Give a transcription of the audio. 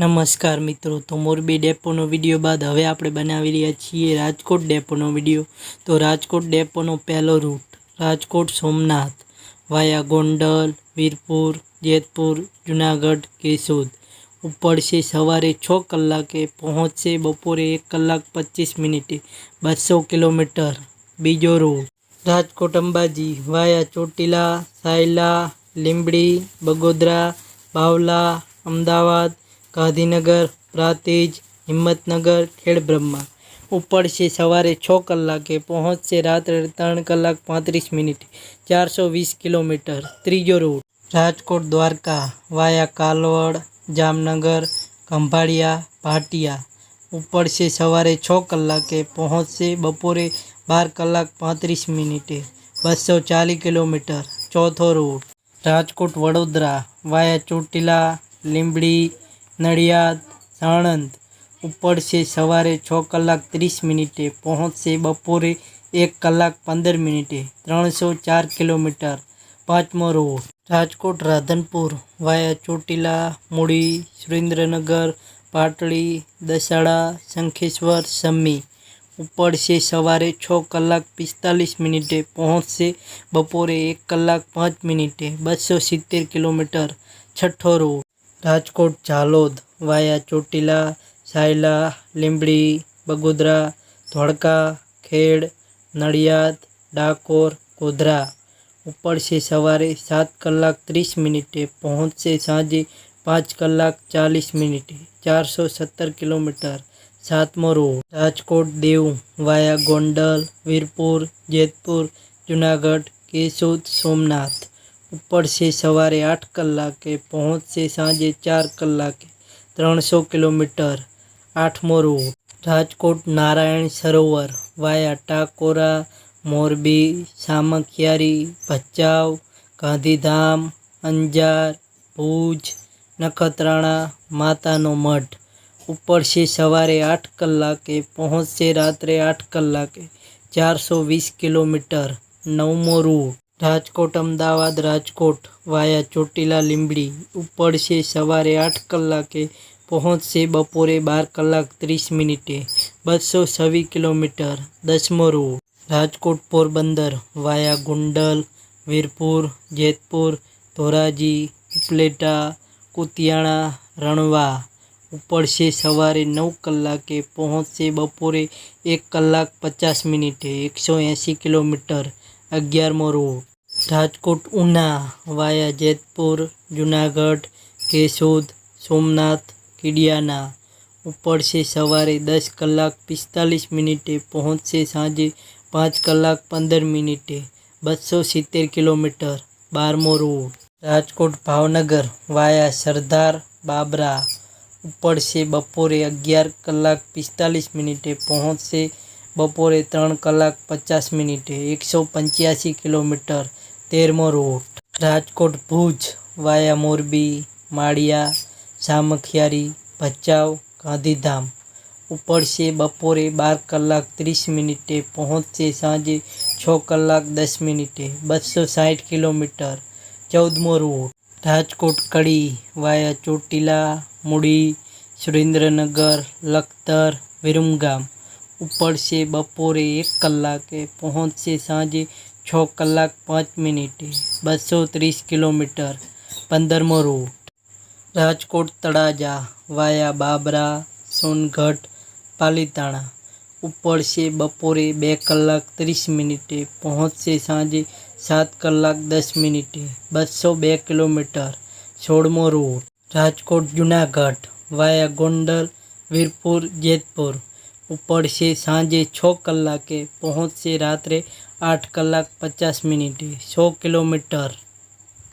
નમસ્કાર મિત્રો તો મોરબી ડેપોનો વિડીયો બાદ હવે આપણે બનાવી રહ્યા છીએ રાજકોટ ડેપોનો વિડીયો તો રાજકોટ ડેપોનો પહેલો રૂટ રાજકોટ સોમનાથ વાયા ગોંડલ વીરપુર જેતપુર જુનાગઢ કેશોદ ઉપડશે સવારે છ કલાકે પહોંચશે બપોરે એક કલાક પચીસ મિનિટે બસો કિલોમીટર બીજો રૂટ રાજકોટ અંબાજી વાયા ચોટીલા સાયલા લીંબડી બગોદરા બાવલા અમદાવાદ ગાંધીનગર પ્રાંતિજ હિંમતનગર ખેડબ્રહ્મા ઉપડશે સવારે છ કલાકે પહોંચશે રાત્રે ત્રણ કલાક પાંત્રીસ મિનિટે ચારસો વીસ કિલોમીટર ત્રીજો રૂટ રાજકોટ દ્વારકા વાયા કાલવડ જામનગર ખંભાળિયા ભાટિયા ઉપડશે સવારે છ કલાકે પહોંચશે બપોરે બાર કલાક પાંત્રીસ મિનિટે બસો ચાલીસ કિલોમીટર ચોથો રૂટ રાજકોટ વડોદરા વાયા ચોટીલા લીંબડી નડિયાદ સાણંદ ઉપડશે સવારે છ કલાક ત્રીસ મિનિટે પહોંચશે બપોરે એક કલાક પંદર મિનિટે ત્રણસો ચાર કિલોમીટર પાંચમો રૂટ રાજકોટ રાધનપુર વાયા ચોટીલા મૂડી સુરેન્દ્રનગર પાટડી દસાડા શંખેશ્વર સમી ઉપડશે સવારે છ કલાક પિસ્તાલીસ મિનિટે પહોંચશે બપોરે એક કલાક પાંચ મિનિટે બસો સિત્તેર કિલોમીટર છઠ્ઠો રૂટ રાજકોટ ઝાલોદ વાયા ચોટીલા સાયલા લીંબડી બગોદરા ધોળકા ખેડ નડિયાદ ડાકોર ગોધરા ઉપડશે સવારે સાત કલાક ત્રીસ મિનિટે પહોંચશે સાંજે પાંચ કલાક ચાલીસ મિનિટે ચારસો સત્તર કિલોમીટર સાતમો રૂટ રાજકોટ દેવ વાયા ગોંડલ વીરપુર જેતપુર જુનાગઢ કેશોદ સોમનાથ ઉપડશે સવારે આઠ કલાકે, પહોંચશે સાંજે ચાર કલાકે, ત્રણસો કિલોમીટર. આઠમો રૂટ રાજકોટ નારાયણ સરોવર વાયા ટાકોરા, મોરબી, સામખિયારી, ભચાઉ, ગાંધીધામ, અંજાર, ભુજ, નખત્રાણા, માતાનો મઠ. ઉપડશે સવારે આઠ કલાકે, પહોંચશે રાત્રે આઠ કલાકે, ચારસો વીસ કિલોમીટર. નવમો રૂટ રાજકોટ અમદાવાદ રાજકોટ વાયા ચોટીલા લીંબડી ઉપડશે સવારે આઠ કલાકે પહોંચશે બપોરે બાર કલાક ત્રીસ મિનિટે બસો છવ્વીસ કિલોમીટર દસમો રૂટ રાજકોટ પોરબંદર વાયા ગુંડલ વીરપુર જેતપુર ધોરાજી ઉપલેટા કુતિયાણા રણવા ઉપડશે સવારે નવ કલાકે પહોંચશે બપોરે એક કલાક પચાસ મિનિટે એકસો એંસી કિલોમીટર અગિયારમો રૂટ રાજકોટ ઉના વાયા જેતપુર જુનાગઢ કેશોદ સોમનાથ કીડિયાના ઉપડશે સવારે દસ કલાક પિસ્તાલીસ મિનિટે પહોંચશે સાંજે પાંચ કલાક પંદર મિનિટે બસો સિત્તેર કિલોમીટર બારમો રૂટ રાજકોટ ભાવનગર વાયા સરદાર બાબરા ઉપડશે બપોરે અગિયાર કલાક પિસ્તાલીસ મિનિટે પહોંચશે બપોરે ત્રણ કલાક પચાસ મિનિટે એકસો પંચ્યાસી કિલોમીટર તેરમો રૂટ રાજકોટ ભુજ વાયા મોરબી માળિયા સામખિયારી ભચાઉ ગાંધીધામ ઉપડશે બપોરે બાર કલાક ત્રીસ મિનિટે પહોંચશે સાંજે છ કલાક દસ મિનિટે બસો સાઠ કિલોમીટર ચૌદમો રૂટ રાજકોટ કડી વાયા ચોટીલા મૂડી સુરેન્દ્રનગર લખતર વિરમગામ ઉપડશે બપોરે એક કલાકે પહોંચશે સાંજે છ કલાક પાંચ મિનિટે બસો ત્રીસ કિલોમીટર પંદરમો રૂટ રાજકોટ તળાજા વાયા બાબરા સોનગઢ પાલીતાણા ઉપડશે બપોરે બે કલાક ત્રીસ મિનિટે પહોંચશે સાંજે સાત કલાક દસ મિનિટે બસો બે કિલોમીટર સોળમો રૂટ રાજકોટ જુનાગઢ વાયા ગોંડલ વીરપુર જેતપુર ઉપડશે સાંજે છ કલાકે પહોંચશે રાત્રે આઠ કલાક પચાસ મિનિટે સો કિલોમીટર